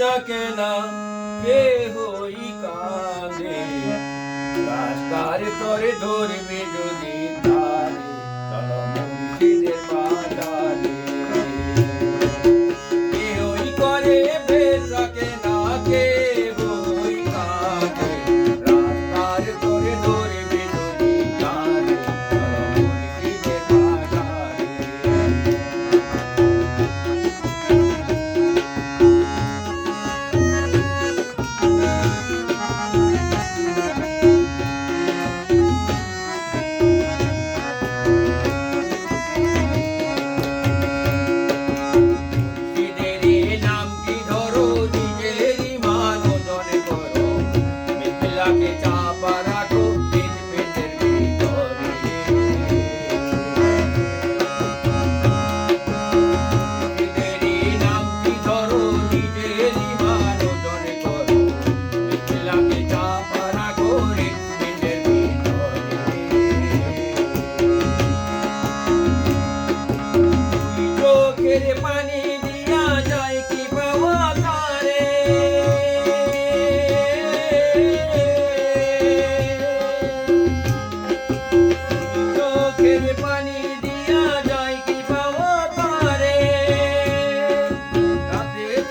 ডাকে না, কে হই কানে? রাস্তার করে ধরবে যদি তারে, চলো মুর্শিদের পাটারে কে হই করে বেশ ডাকে না, কে হই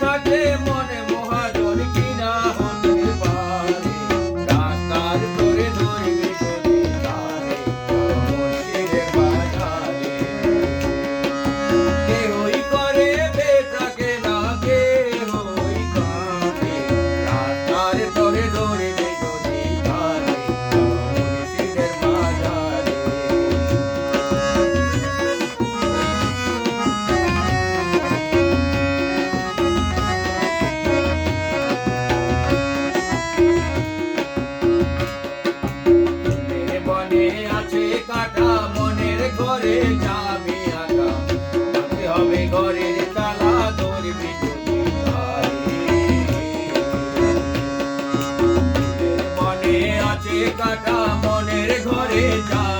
Magema. মনের ঘরে যা।